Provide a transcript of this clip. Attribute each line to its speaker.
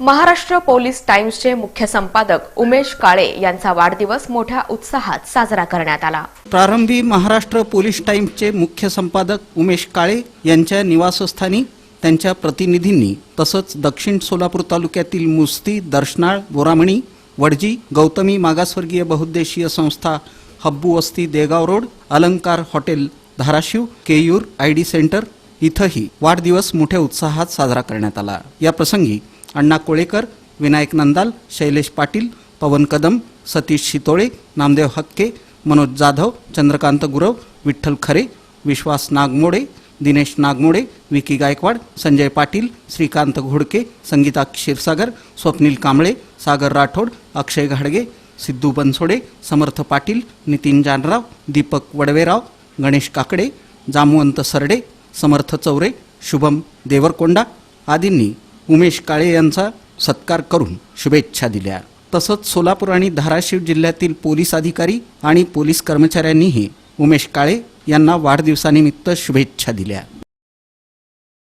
Speaker 1: Maharashtra police टाइम्सचे मुख्य संपादक उमेश काळे यांचा वाढदिवस मोठ्या उत्साहात साजरा करण्यात आला.
Speaker 2: प्रारंभी महाराष्ट्र पोलीस टाइम्सचे मुख्य संपादक उमेश काळे यांच्या निवासस्थानी त्यांच्या प्रतिनिधींनी तसंच दक्षिण सोलापूर तालुक्यातील मुस्ती दर्शनाळ बोरामणी वडजी गौतमी मागासवर्गीय बहुद्देशीय संस्था हब्बू वस्ती Degaon road Alankar hotel Dharashiv Keyur I D centre इथंही वाढदिवस मोठ्या उत्साहात साजरा करण्यात आला. या प्रसंगी अण्णा कोळेकर विनायक नंदाल शैलेश पाटील पवन कदम सतीश शितोळे नामदेव हक्के मनोज जाधव चंद्रकांत गुरव विठ्ठल खरे विश्वास नागमोडे दिनेश नागमोडे विकी गायकवाड संजय पाटील श्रीकांत घोडके संगीता क्षीरसागर स्वप्नील कांबळे सागर राठोड अक्षय घाडगे सिद्धू बनसोडे समर्थ पाटील नितीन जानराव दीपक वडवेराव गणेश काकडे जामवंत सरडे समर्थ चौरे शुभम देवरकोंडा आदींनी उमेश काळे यांचा सत्कार करून शुभेच्छा दिल्या. तसंच सोलापूर आणि धाराशिव जिल्ह्यातील पोलीस अधिकारी आणि पोलीस कर्मचाऱ्यांनीही उमेश काळे यांना वाढदिवसानिमित्त शुभेच्छा दिल्या.